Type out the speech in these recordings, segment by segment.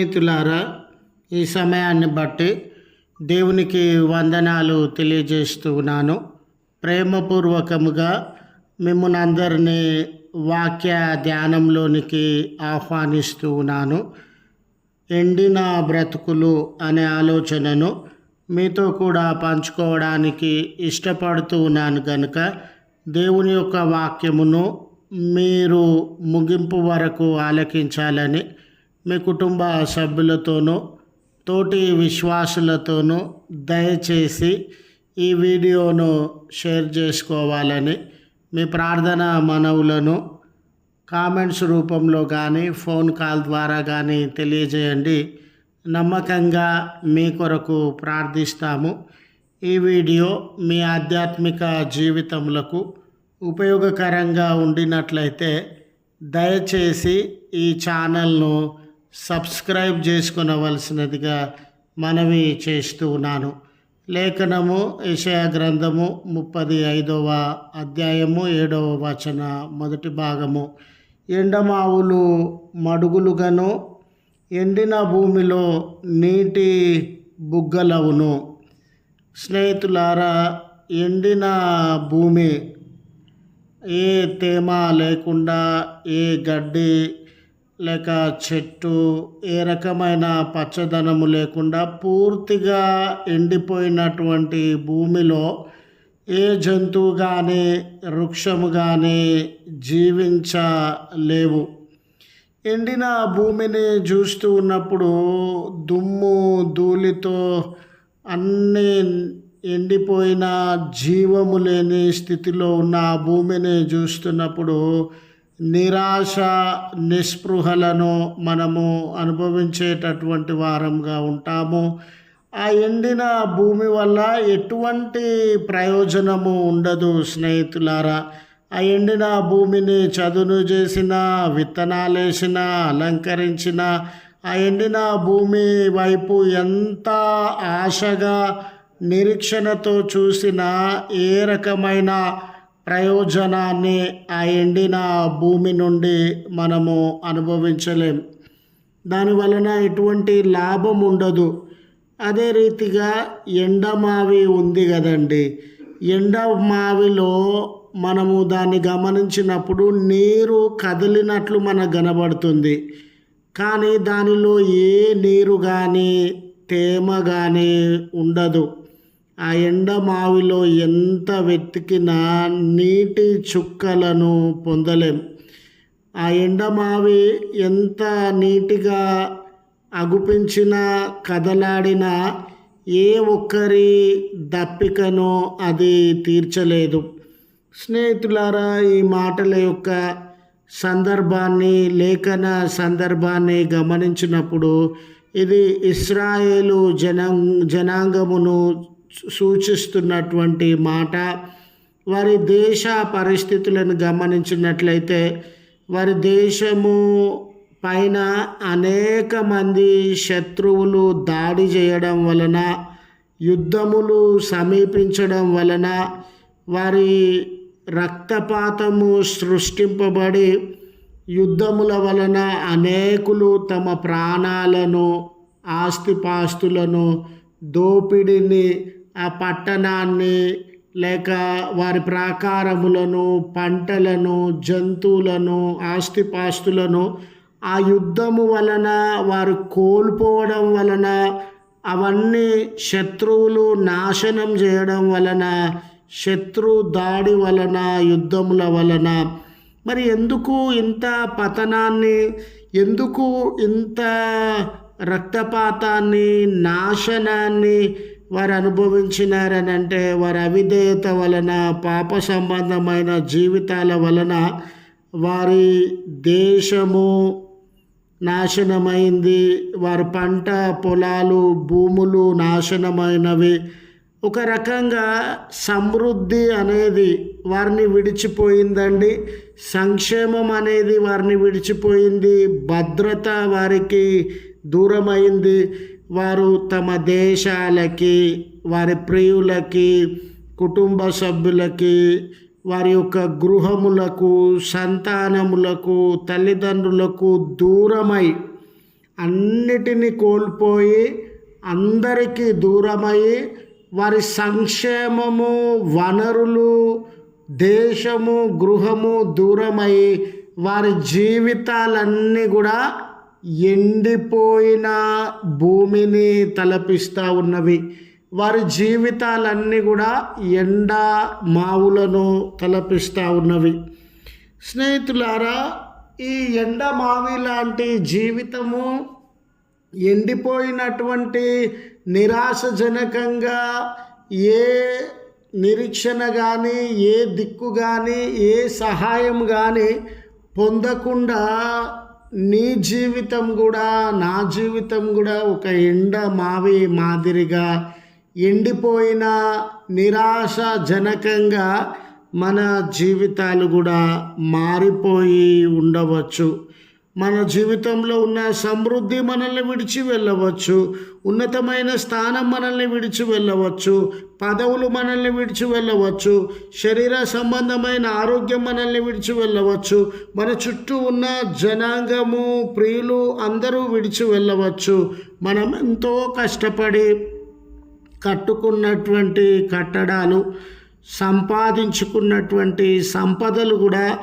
స్నేహితులారా ఈ సమయాన్ని బట్టి దేవునికి వందనాలు తెలియజేస్తూ ఉన్నాను. ప్రేమపూర్వకముగా మిమ్మల్ని అందరినీ వాక్య ధ్యానంలోనికి ఆహ్వానిస్తూ ఉన్నాను. ఎండిన బ్రతుకులు అనే ఆలోచనను మీతో కూడా పంచుకోవడానికి ఇష్టపడుతూ ఉన్నాను కనుక దేవుని యొక్క వాక్యమును మీరు ముగింపు వరకు ఆలకించాలని మీ కుటుంబ సభ్యులతోనూ తోటి విశ్వాసులతోనూ దయచేసి ఈ వీడియోను షేర్ చేసుకోవాలని మీ ప్రార్థన మనవులను కామెంట్స్ రూపంలో కానీ ఫోన్ కాల్ ద్వారా కానీ తెలియజేయండి. నమ్మకంగా మీ కొరకు ప్రార్థిస్తాము. ఈ వీడియో మీ ఆధ్యాత్మిక జీవితములకు ఉపయోగకరంగా ఉండినట్లయితే దయచేసి ఈ ఛానల్ను సబ్స్క్రైబ్ చేసుకునవలసినదిగా మనవి చేస్తూ ఉన్నాను. లేఖనము యెషయా గ్రంథము ముప్పది ఐదవ అధ్యాయము ఏడవ వచన మొదటి భాగము. ఎండమావులు మడుగులుగాను ఎండిన భూమిలో నీటి బుగ్గలవును. స్నేహితులారా ఎండిన భూమి ఏ తేమ లేకుండా ఏ గడ్డి లేక చెట్టు ఏ రకమైన పచ్చదనము లేకుండా పూర్తిగా ఎండిపోయినటువంటి భూమిలో ఏ జంతువు కానీ వృక్షము కానీ జీవించలేవు. ఎండిన భూమిని చూస్తూ ఉన్నప్పుడు దుమ్ము ధూళితో అన్ని ఎండిపోయిన జీవము లేని స్థితిలో ఉన్న ఆ భూమిని చూస్తున్నప్పుడు నిరాశ నిస్పృహలను మనము అనుభవించేటటువంటి వారంగా ఉంటాము. ఆ ఎండిన భూమి వల్ల ఎటువంటి ప్రయోజనము ఉండదు స్నేహితులారా. ఆ ఎండిన భూమిని చదును చేసిన విత్తనాలేసిన అలంకరించిన ఆ ఎండిన భూమి వైపు ఎంత ఆశగా నిరీక్షణతో చూసిన ఏ రకమైన ప్రయోజనాన్ని ఆ ఎండిన భూమి నుండి మనము అనుభవించలేం. దాని వలన ఎటువంటి లాభం ఉండదు. అదే రీతిగా ఎండమావి ఉంది కదండి. ఎండమావిలో మనము దాన్ని గమనించినప్పుడు నీరు కదిలినట్లు మనకు కనబడుతుంది. కానీ దానిలో ఏ నీరు కానీ తేమ కానీ ఉండదు. ఆ ఎండమావిలో ఎంత వెతికినా నీటి చుక్కలను పొందలేం. ఆ ఎండమావి ఎంత నీటిగా అగుపించినా కదలాడినా ఏ ఒక్కరి దప్పికనో అది తీర్చలేదు. స్నేహితులారా ఈ మాటల యొక్క సందర్భాన్ని లేఖన సందర్భాన్ని గమనించినప్పుడు ఇది ఇస్రాయేలు జనం జనాంగమును సూచిస్తున్నటువంటి మాట వారి దేశ పరిస్థితులను గమనించినట్లయితే వారి దేశము పైన అనేక మంది శత్రువులు దాడి చేయడం వలన యుద్ధములు సమీపించడం వలన వారి రక్తపాతము సృష్టింపబడి యుద్ధముల వలన అనేకులు తమ ప్రాణాలను ఆస్తిపాస్తులను దోపిడిని ఆ పట్టణాన్ని లేక వారి ప్రాకారములను పంటలను జంతువులను ఆస్తిపాస్తులను ఆ యుద్ధము వలన వారు కోల్పోవడం వలన అవన్నీ శత్రువులు నాశనం చేయడం వలన శత్రు దాడి వలన యుద్ధముల వలన. మరి ఎందుకు ఇంత పతనాన్ని ఎందుకు ఇంత రక్తపాతాన్ని నాశనాన్ని వారు అనుభవించినారని అంటే వారి అవిధేయత వలన పాప సంబంధమైన జీవితాల వలన వారి దేశము నాశనమైంది. వారి పంట పొలాలు భూములు నాశనమైనవి. ఒక రకంగా సమృద్ధి అనేది వారిని విడిచిపోయిందండి. సంక్షేమం అనేది వారిని విడిచిపోయింది. భద్రత వారికి దూరమైంది. వారు తమ దేశాలకి వారి ప్రియులకి కుటుంబ సభ్యులకి వారి యొక్క గృహములకు సంతానములకు తల్లిదండ్రులకు దూరమై అన్నిటినీ కోల్పోయి అందరికీ దూరమై వారి సంక్షేమము వనరులు దేశము గృహము దూరమై వారి జీవితాలన్నీ కూడా ఎండిపోయిన భూమిని తలపిస్తూ ఉన్నవి. వారి జీవితాలన్నీ కూడా ఎండ మావులను తలపిస్తూ ఉన్నవి. స్నేహితులారా ఈ ఎండ మావి లాంటి జీవితము ఎండిపోయినటువంటి నిరాశజనకంగా ఏ నిరీక్షణ కానీ ఏ దిక్కు కానీ ఏ సహాయం కానీ పొందకుండా నీ జీవితం కూడా నా జీవితం కూడా ఒక ఎండ మావి మాదిరిగా ఎండిపోయిన నిరాశజనకంగా మన జీవితాలు కూడా మారిపోయి ఉండవచ్చు. మన జీవితంలో ఉన్న సమృద్ధి మనల్ని విడిచి వెళ్ళవచ్చు ఉన్నతమైన స్థానం మనల్ని విడిచి వెళ్ళవచ్చు పదవులు మనల్ని విడిచి వెళ్ళవచ్చు శరీర సంబంధమైన ఆరోగ్యం మనల్ని విడిచి వెళ్ళవచ్చు మన చుట్టూ ఉన్న జనాంగము ప్రియులు అందరూ విడిచి వెళ్ళవచ్చు. మనం ఎంతో కష్టపడి కట్టుకున్నటువంటి కట్టడాలు సంపాదించుకున్నటువంటి సంపదలు కూడా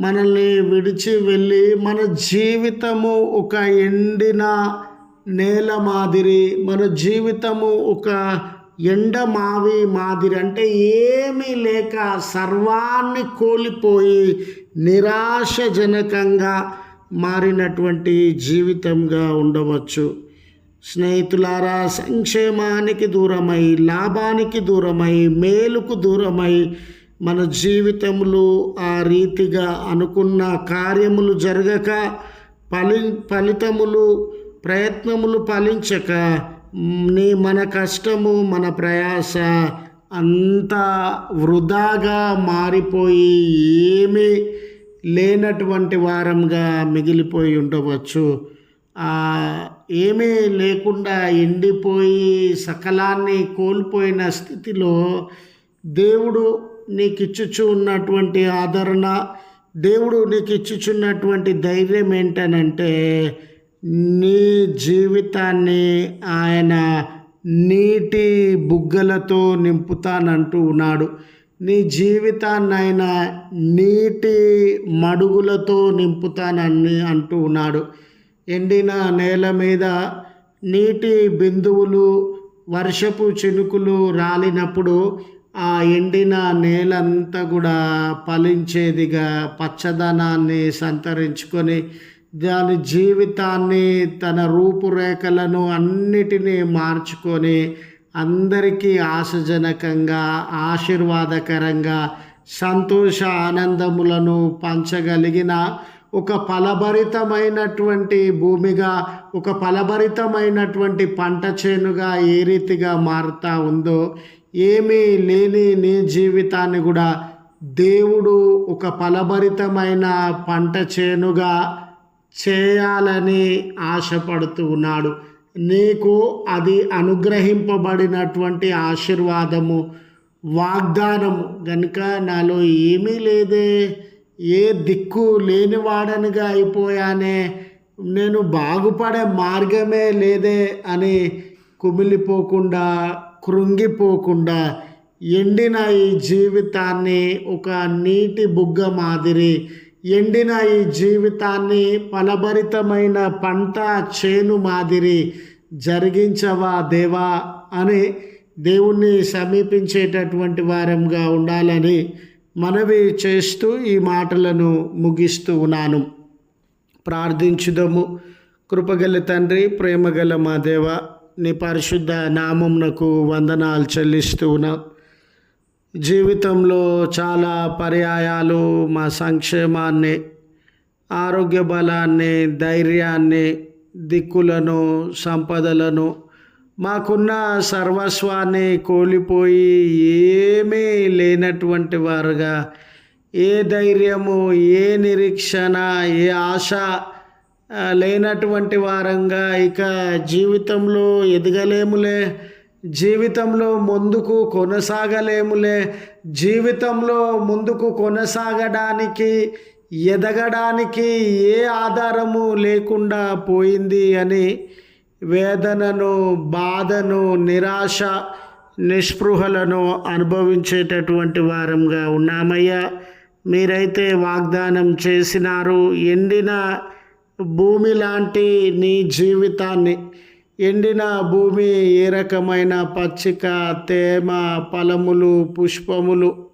మనల్ని విడిచి వెళ్ళి మన జీవితము ఒక ఎండిన నేల మాదిరి మన జీవితము ఒక ఎండమావి మాదిరి అంటే ఏమీ లేక సర్వాన్ని కోల్పోయి నిరాశజనకంగా మారినటువంటి జీవితంగా ఉండవచ్చు. స్నేహితులారా సంక్షేమానికి దూరమై లాభానికి దూరమై మేలుకు దూరమై మన జీవితములు ఆ రీతిగా అనుకున్న కార్యములు జరగక ఫలి ఫలితములు ప్రయత్నములు ఫలించక నీ మన కష్టము మన ప్రయాస అంతా వృధాగా మారిపోయి ఏమీ లేనటువంటి వారంగా మిగిలిపోయి ఉండవచ్చు. ఏమీ లేకుండా ఎండిపోయి సకలాన్ని కోల్పోయిన స్థితిలో దేవుడు నీకు ఇచ్చుచు ఉన్నటువంటి ఆదరణ దేవుడు నీకు ఇచ్చుచున్నటువంటి ధైర్యం ఏంటనంటే నీ జీవితాన్ని ఆయన నీటి బుగ్గలతో నింపుతానంటూ ఉన్నాడు. నీ జీవితాన్ని ఆయన నీటి మడుగులతో నింపుతానని అంటూ ఉన్నాడు. ఎండిన నేల మీద నీటి బిందువులు వర్షపు చినుకులు రాలినప్పుడు ఆ ఎండిన నేలంతా కూడా ఫలించేదిగా పచ్చదనాన్ని సంతరించుకొని దాని జీవితాన్ని తన రూపురేఖలను అన్నిటినీ మార్చుకొని అందరికీ ఆశజనకంగా ఆశీర్వాదకరంగా సంతోష ఆనందములను పంచగలిగిన ఒక ఫలభరితమైనటువంటి భూమిగా ఒక ఫలభరితమైనటువంటి పంట చేనుగా ఏ రీతిగా మారుతూ ఉందో ఏమీ లేని నీ జీవితాన్ని కూడా దేవుడు ఒక ఫలభరితమైన పంట చేనుగా చేయాలని ఆశపడుతూ ఉన్నాడు. నీకు అది అనుగ్రహింపబడినటువంటి ఆశీర్వాదము వాగ్దానము. గనుక నాలో ఏమీ లేదే ఏ దిక్కు లేనివాడనిగా అయిపోయానే నేను బాగుపడే మార్గమే లేదే అని కుమిలిపోకుండా కృంగిపోకుండా ఎండిన ఈ జీవితాన్ని ఒక నీటి బుగ్గ మాదిరి ఎండిన ఈ జీవితాన్ని ఫలభరితమైన పంట చేను మాదిరి జరిగించవా దేవా అని దేవుణ్ణి సమీపించేటటువంటి వారంగా ఉండాలని మనవి చేస్తూ ఈ మాటలను ముగిస్తూ ఉన్నాను. ప్రార్థించుదము. కృపగల తండ్రి ప్రేమగల మా దేవ నీ పరిశుద్ధ నామంనకు వందనాలు చెల్లిస్తూ ఉన్నా. జీవితంలో చాలా పర్యాయాలు మా సంక్షేమాన్ని ఆరోగ్య బలాన్ని ధైర్యాన్ని దిక్కులను సంపదలను మాకున్న సర్వస్వాన్ని కోల్పోయి ఏమీ లేనటువంటి వారుగా ఏ ధైర్యము ఏ నిరీక్షణ ఏ ఆశ లేనటువంటి వారంగా ఇక జీవితంలో ఎదగలేములే. జీవితంలో ముందుకు కొనసాగలేములే. జీవితంలో ముందుకు కొనసాగడానికి ఎదగడానికి ఏ ఆధారము లేకుండా పోయింది అని వేదనను బాధను నిరాశ నిస్పృహలను అనుభవించేటటువంటి వారంగా ఉన్నామయ్యా. మీరైతే వాగ్దానం చేసినారు ఎండిన భూమి లాంటి నీ జీవితాన్ని ఎండిన భూమి ఏ రకమైన పచ్చిక తేమ ఫలములు పుష్పములు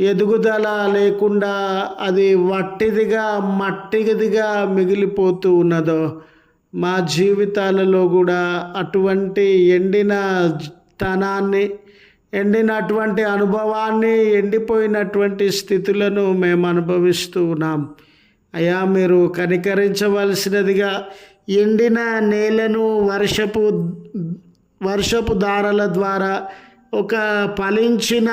ఎదుగుదల లేకుండా అది వట్టిదిగా మట్టిదిగా మిగిలిపోతూ ఉన్నదో మా జీవితాలలో కూడా అటువంటి ఎండిన తనాన్ని ఎండినటువంటి అనుభవాన్ని ఎండిపోయినటువంటి స్థితులను మేము అనుభవిస్తూ ఉన్నాం. అయా మీరు కనికరించవలసినదిగా ఎండిన నేలను వర్షపు వర్షపు దారల ద్వారా ఒక ఫలించిన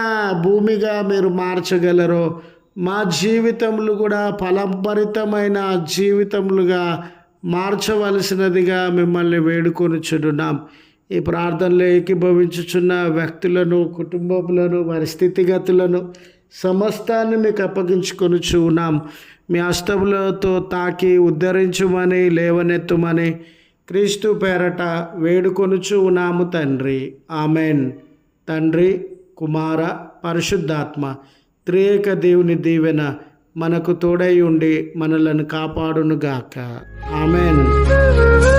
భూమిగా మీరు మార్చగలరు మా జీవితములు కూడా ఫలభరితమైన జీవితములుగా మార్చవలసినదిగా మిమ్మల్ని వేడుకొనిచున్నాం. ఈ ప్రార్థనలో ఏకీభవించుచున్న వ్యక్తులను కుటుంబములను వారి స్థితిగతులను సమస్తాన్ని మీకు అప్పగించుకొనుచు ఉన్నాం మీ అష్టములతో తాకి ఉద్ధరించుమని లేవనెత్తుమని క్రీస్తు పేరట వేడుకొనుచు ఉన్నాము తండ్రి. ఆమెన్. తండ్రి కుమార పరిశుద్ధాత్మ త్రియేక దేవుని దీవెన మనకు తోడై ఉండి మనలను కాపాడునుగాక. ఆమెన్.